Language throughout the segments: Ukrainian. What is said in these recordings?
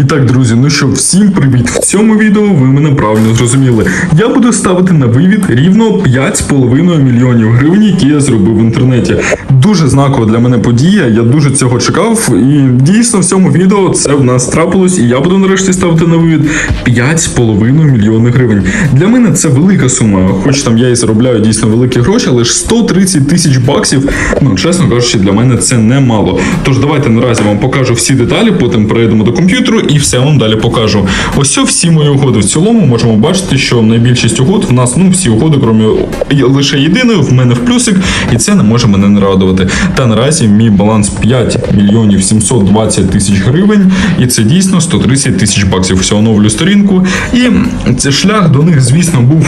І так, друзі, ну що, всім привіт! В цьому відео ви мене правильно зрозуміли. Я буду ставити на вивід рівно 5,5 мільйонів гривень, які я зробив в інтернеті. Дуже знакова для мене подія. Я дуже цього чекав. І дійсно в цьому відео це в нас трапилось, і я буду нарешті ставити на вивід 5,5 мільйонів гривень. Для мене це велика сума, хоч там я і заробляю дійсно великі гроші, але ж 130 тисяч баксів. Ну чесно кажучи, для мене це немало. Тож давайте наразі вам покажу всі деталі, потім перейдемо до комп'ютеру і все вам далі покажу. Ось всі мої угоди. В цілому можемо бачити, що найбільшість угод в нас ну всі угоди, крім лише єдиної, в мене в плюсик, і це не може мене не радувати. Та наразі мій баланс 5 мільйонів 720 тисяч гривень, і це дійсно 130 тисяч баксів. Все оновлю сторінку. І цей шлях до них, звісно, був.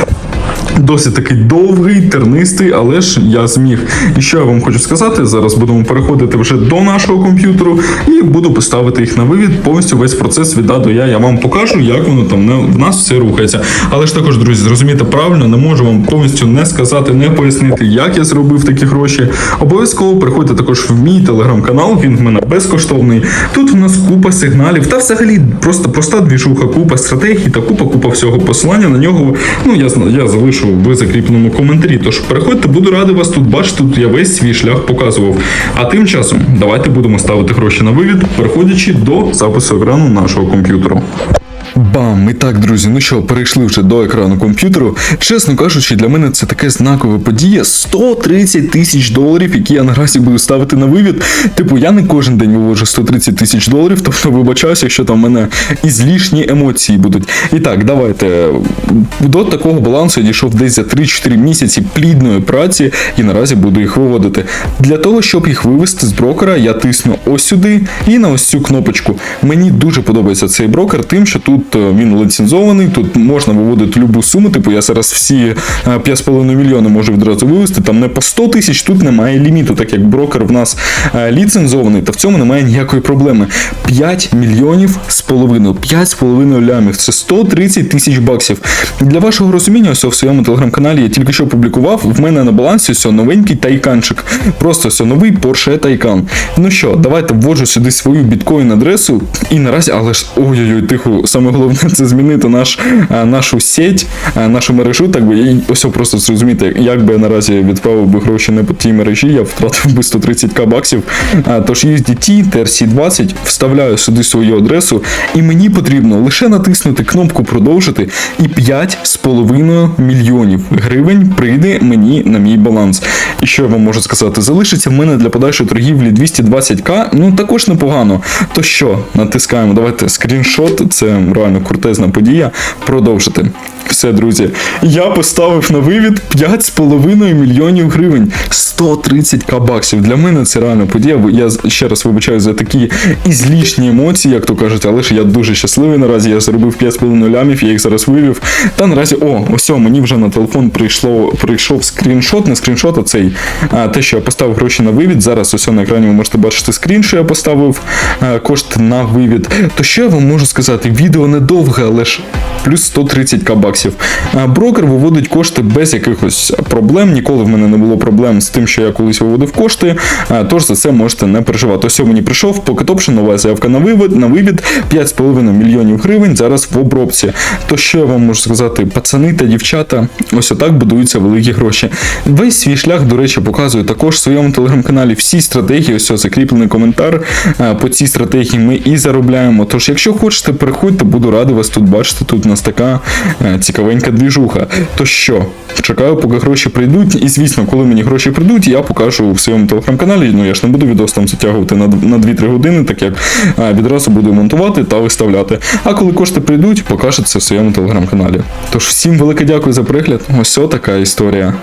Досить такий довгий, тернистий, але ж я зміг. І що я вам хочу сказати, зараз будемо переходити вже до нашого комп'ютеру і буду поставити їх на вивід. Повністю весь процес від А до Я. Я вам покажу, як воно там не- в нас все рухається. Але ж також, друзі, зрозумійте правильно, не можу вам повністю не сказати, не пояснити, як я зробив такі гроші. Обов'язково приходьте також в мій телеграм-канал, він в мене безкоштовний. Тут в нас купа сигналів, та взагалі просто проста двіжуха, купа стратегій та купа купа всього посилання на нього. Ну я я залишу в закріпленому коментарі. Тож переходьте, буду радий вас тут бачити. Тут я весь свій шлях показував. А тим часом давайте будемо ставити гроші на вивід, переходячи до запису екрану нашого комп'ютеру. Бам! І так, друзі, ну що, перейшли вже до екрану комп'ютеру. Чесно кажучи, для мене це таке знакова подія. 130 тисяч доларів, які я наразі буду ставити на вивід. Типу, я не кожен день вивожу 130 тисяч доларів, тобто вибачаюся, якщо там в мене і злішні емоції будуть. І так, давайте. До такого балансу я дійшов десь за 3-4 місяці плідної праці і наразі буду їх виводити. Для того, щоб їх вивести з брокера, я тисну ось сюди і на ось цю кнопочку. Мені дуже подобається цей брокер, тим, що тут е, він ліцензований, тут можна виводити любу суму. Типу я зараз всі е, 5,5 мільйони можу відразу вивести. Там не по 100 тисяч, тут немає ліміту, так як брокер в нас е, ліцензований, та в цьому немає ніякої проблеми. 5 мільйонів з половиною, 5 з половиною лямів. Це 130 тисяч баксів. Для вашого розуміння, ось в своєму телеграм-каналі я тільки що публікував. В мене на балансі ось новенький тайканчик. Просто ось новий Porsche Taycan. Ну що, давайте вводжу сюди свою біткоін адресу. І наразі, але ж ой-ой-ой, тихо, саме головне це змінити наш, нашу сеть, нашу мережу. Так би і ось просто зрозуміти, як би я наразі відправив би гроші не по тій мережі, я втратив би 130к баксів. А, Тож USDT, TRC20, вставляю сюди свою адресу, і мені потрібно лише натиснути кнопку продовжити, і 5,5 мільйонів гривень прийде мені на мій баланс. І що я вам можу сказати? Залишиться в мене для подальшої торгівлі 220к, ну також непогано. То що, натискаємо, давайте скріншот, це реально крутезна подія. Продовжити. Все, друзі, я поставив на вивід 5,5 мільйонів гривень, 130к баксів. Для мене це реально подія. Я ще раз вибачаю за такі ізлішні емоції, як то кажуть, але ж я дуже щасливий наразі. Я заробив 5,5 лямів, я їх зараз вивів. Та наразі, о, ось мені вже на телефон прийшло, прийшов скріншот, не скріншот, а цей. А, те, що я поставив гроші на вивід. Зараз ось на екрані ви можете бачити скрін, що я поставив а, кошти на вивід. То що я вам можу сказати? Відео недовге, але ж плюс 130к баксів. Брокер виводить кошти без якихось проблем. Ніколи в мене не було проблем з тим, що я колись виводив кошти. Тож за це можете не переживати. Ось мені прийшов Option, нова заявка на вивід, на вивід 5,5 мільйонів гривень зараз в обробці. То що я вам можу сказати, пацани та дівчата, ось отак будуються великі гроші. Весь свій шлях, до речі, показую також в своєму телеграм-каналі всі стратегії. Ось закріплений коментар. По цій стратегії ми і заробляємо. Тож, якщо хочете, переходьте, буду радий вас тут бачити. Тут у нас така е, цікавенька двіжуха. То що, чекаю, поки гроші прийдуть. І звісно, коли мені гроші прийдуть, я покажу в своєму телеграм-каналі. Ну я ж не буду відос там затягувати на, на 2-3 години, так як відразу буду монтувати та виставляти. А коли кошти прийдуть, покажете це в своєму телеграм-каналі. Тож всім велике дякую за перегляд. Ось така історія.